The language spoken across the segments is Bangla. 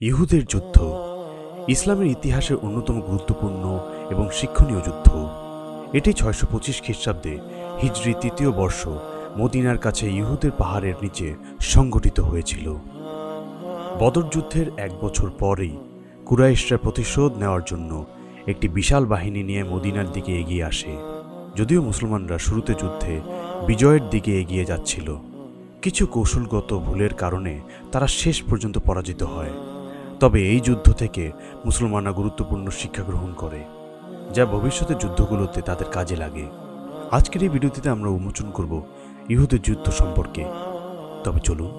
ইহুদের যুদ্ধ, ইসলামের ইতিহাসের অন্যতম গুরুত্বপূর্ণ এবং শিক্ষণীয় যুদ্ধ। এটি ছয়শো পঁচিশ খ্রিস্টাব্দে হিজরি তৃতীয় বর্ষ মদিনার কাছে ইহুদের পাহাড়ের নিচে সংগঠিত হয়েছিল। বদর যুদ্ধের এক বছর পরেই কুরাইশরা প্রতিশোধ নেওয়ার জন্য একটি বিশাল বাহিনী নিয়ে মদিনার দিকে এগিয়ে আসে, যদিও মুসলমানরা শুরুতে যুদ্ধে বিজয়ের দিকে এগিয়ে যাচ্ছিল। কিছু কৌশলগত ভুলের কারণে তারা শেষ পর্যন্ত পরাজিত হয়। তবে এই যুদ্ধ থেকে মুসলমানরা গুরুত্বপূর্ণ শিক্ষা গ্রহণ করে, যা ভবিষ্যতের যুদ্ধগুলোতে তাদের কাজে লাগে। আজকের এই ভিডিওটিতে আমরা উন্মোচন করব ইহুদের যুদ্ধ সম্পর্কে। তবে চলুন,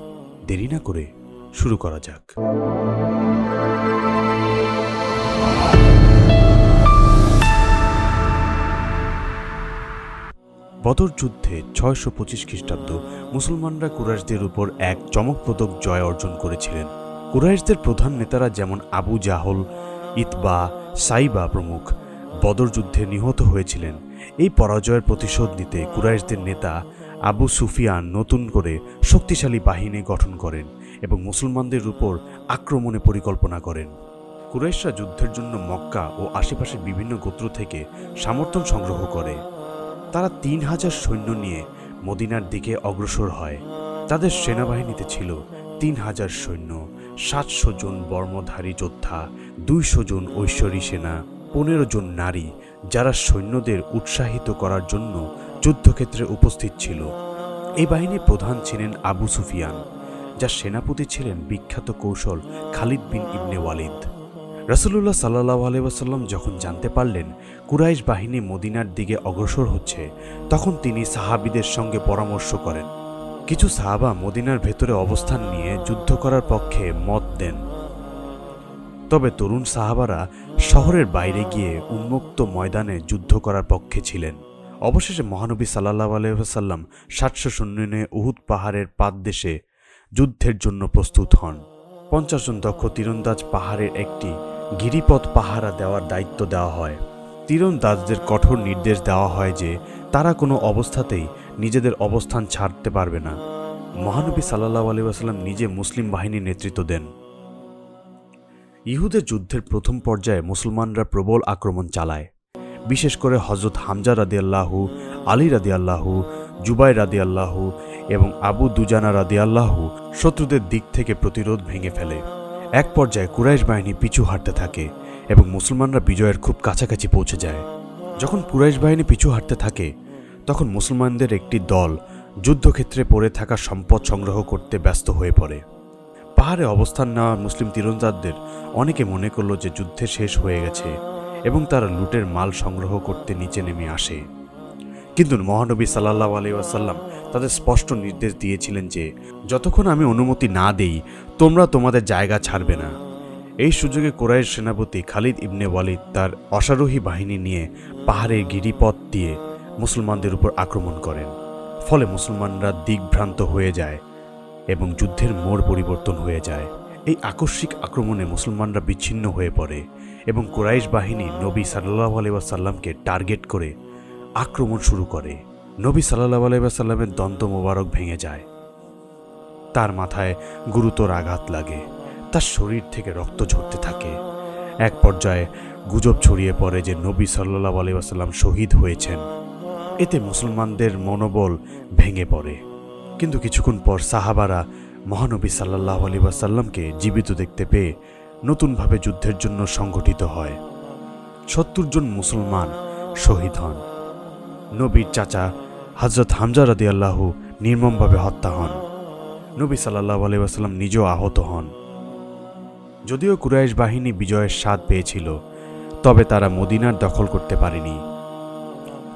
দেরি না করে শুরু করা যাক। বদর যুদ্ধে ছয়শো পঁচিশ খ্রিস্টাব্দ মুসলমানরা কুরাইশদের উপর এক চমকপ্রদক জয় অর্জন করেছিলেন। কুরাইশদের প্রধান নেতারা যেমন আবু জাহল, ইতবা, সাইবা প্রমুখ, বদর যুদ্ধে নিহত হয়েছিলেন। এই পরাজয়ের প্রতিশোধ নিতে কুরাইশদের নেতা আবু সুফিয়ান নতুন করে শক্তিশালী বাহিনী গঠন করেন এবং মুসলমানদের উপর আক্রমণে পরিকল্পনা করেন। কুরাইশরা যুদ্ধের জন্য মক্কা ও আশেপাশের বিভিন্ন গোত্র থেকে সমর্থন সংগ্রহ করে। তারা তিন হাজার সৈন্য নিয়ে মদিনার দিকে অগ্রসর হয়। তাদের সেনাবাহিনীতে ছিল তিন হাজার সৈন্য। সাতশো জন বর্মধারী যোদ্ধা, দুইশো জন ঐশ্বরী সেনা, পনেরো জন নারী যারা সৈন্যদের উৎসাহিত করার জন্য যুদ্ধক্ষেত্রে উপস্থিত ছিল। এই বাহিনীর প্রধান ছিলেন আবু সুফিয়ান, যার সেনাপতি ছিলেন বিখ্যাত কৌশল খালিদ বিন ইবনে ওয়ালিদ। রসুল্লাহ সাল্লাহ আলাইসাল্লাম যখন জানতে পারলেন কুরাইশ বাহিনী মদিনার দিকে অগ্রসর হচ্ছে, তখন তিনি সাহাবিদের সঙ্গে পরামর্শ করেন। কিছু সাহাবা মদিনার ভেতরে অবস্থান নিয়ে যুদ্ধ করার পক্ষে মত দেন। তবে তরুণ সাহাবারা শহরের বাইরে গিয়ে উন্মুক্ত ময়দানে যুদ্ধ করার পক্ষে ছিলেন। অবশেষে মহানবী সাল্লাহ আলহাম সাতশো সৈন্য নিয়ে উহুদ পাহাড়ের পাদদেশে যুদ্ধের জন্য প্রস্তুত হন। পঞ্চাশ জন দক্ষ তীরন্দাজ পাহাড়ের একটি গিরিপথ পাহারা দেওয়ার দায়িত্ব দেওয়া হয়। তীরন্দাজদের কঠোর নির্দেশ দেওয়া হয় যে, তারা কোনো অবস্থাতেই নিজেদের অবস্থান ছাড়তে পারবে না। মহানবী সাল্লাহ আলী আসাল্লাম নিজে মুসলিম বাহিনীর নেতৃত্ব দেন। ইহুদের যুদ্ধের প্রথম পর্যায়ে মুসলমানরা প্রবল আক্রমণ চালায়। বিশেষ করে হজরত হামজা রাদি আল্লাহু আলী রাদি আল্লাহু জুবাই রাদিয়াল্লাহু এবং আবু দুজানা রাদি আল্লাহু শত্রুদের দিক থেকে প্রতিরোধ ভেঙে ফেলে। এক পর্যায়ে কুরাইশ বাহিনী পিছু হাঁটতে থাকে এবং মুসলমানরা বিজয়ের খুব কাছাকাছি পৌঁছে যায়। যখন কুরাইশ বাহিনী পিছু হাঁটতে থাকে তখন মুসলমানদের একটি দল যুদ্ধক্ষেত্রে পড়ে থাকা সম্পদ সংগ্রহ করতে ব্যস্ত হয়ে পড়ে। পাহাড়ে অবস্থান নেওয়া মুসলিম তীরন্দাজদের অনেকে মনে করল যে যুদ্ধে শেষ হয়ে গেছে এবং তারা লুটের মাল সংগ্রহ করতে নিচে নেমে আসে। কিন্তু মহানবী সাল্লাহ আলাইসাল্লাম তাদের স্পষ্ট নির্দেশ দিয়েছিলেন যে, যতক্ষণ আমি অনুমতি না দেই, তোমরা তোমাদের জায়গা ছাড়বে না। এই সুযোগে কোরাইয়ের সেনাপতি খালিদ ইবনে ওয়ালিদ তার অশ্বারোহী বাহিনী নিয়ে পাহাড়ের গিরিপথ দিয়ে মুসলমানদের উপর আক্রমণ করেন। ফলে মুসলমানরা দিকভ্রান্ত হয়ে যায় এবং যুদ্ধের মোড় পরিবর্তন হয়ে যায়। এই আকস্মিক আক্রমণে মুসলমানরা বিচ্ছিন্ন হয়ে পড়ে এবং কোরাইশ বাহিনী নবী সাল্লাহ আলাইসাল্লামকে টার্গেট করে আক্রমণ শুরু করে। নবী সাল্লাহ আলাইসাল্লামের দন্ত মোবারক ভেঙে যায়। তার মাথায় গুরুতর আঘাত লাগে। তার শরীর থেকে রক্ত ঝরতে থাকে। এক পর্যায়ে গুজব ছড়িয়ে পড়ে যে নবী সাল্লাহ আলাইসাল্লাম শহীদ হয়েছেন। এতে মুসলমানদের মনোবল ভেঙে পড়ে। কিন্তু কিছুক্ষণ পর সাহাবারা মহানবী সাল্লাহ আলী ওয়াসাল্লামকে জীবিত দেখতে পেয়ে নতুনভাবে যুদ্ধের জন্য সংগঠিত হয়। সত্তর জন মুসলমান শহীদ হন। নবীর চাচা হজরত হামজা রাদি আল্লাহ নির্মমভাবে হত্যা হন। নবী সাল্লাহ আলী ওয়াসাল্লাম নিজেও আহত হন। যদিও কুরাইশ বাহিনী বিজয়ের স্বাদ পেয়েছিল, তবে তারা মদিনার দখল করতে পারেনি।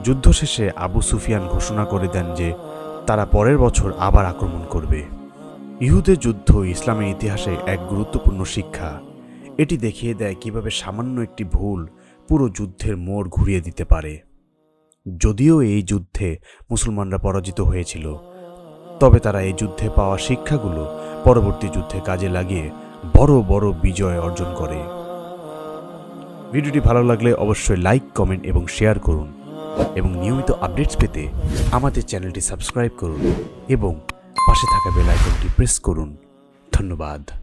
যুদ্ধ শেষে আবু সুফিয়ান ঘোষণা করে দেন যে তারা পরের বছর আবার আক্রমণ করবে। ইহুদের যুদ্ধ ইসলামের ইতিহাসে এক গুরুত্বপূর্ণ শিক্ষা। এটি দেখিয়ে দেয় কীভাবে সামান্য একটি ভুল পুরো যুদ্ধের মোড় ঘুরিয়ে দিতে পারে। যদিও এই যুদ্ধে মুসলমানরা পরাজিত হয়েছিল, তবে তারা এই যুদ্ধে পাওয়া শিক্ষাগুলো পরবর্তী যুদ্ধে কাজে লাগিয়ে বড় বড় বিজয় অর্জন করে। ভিডিওটি ভালো লাগলে অবশ্যই লাইক, কমেন্ট এবং শেয়ার করুন। এবং নিয়মিত আপডেটস পেতে আমাদের চ্যানেলটি সাবস্ক্রাইব করুন এবং পাশে থাকা বেল আইকনটি প্রেস করুন। ধন্যবাদ।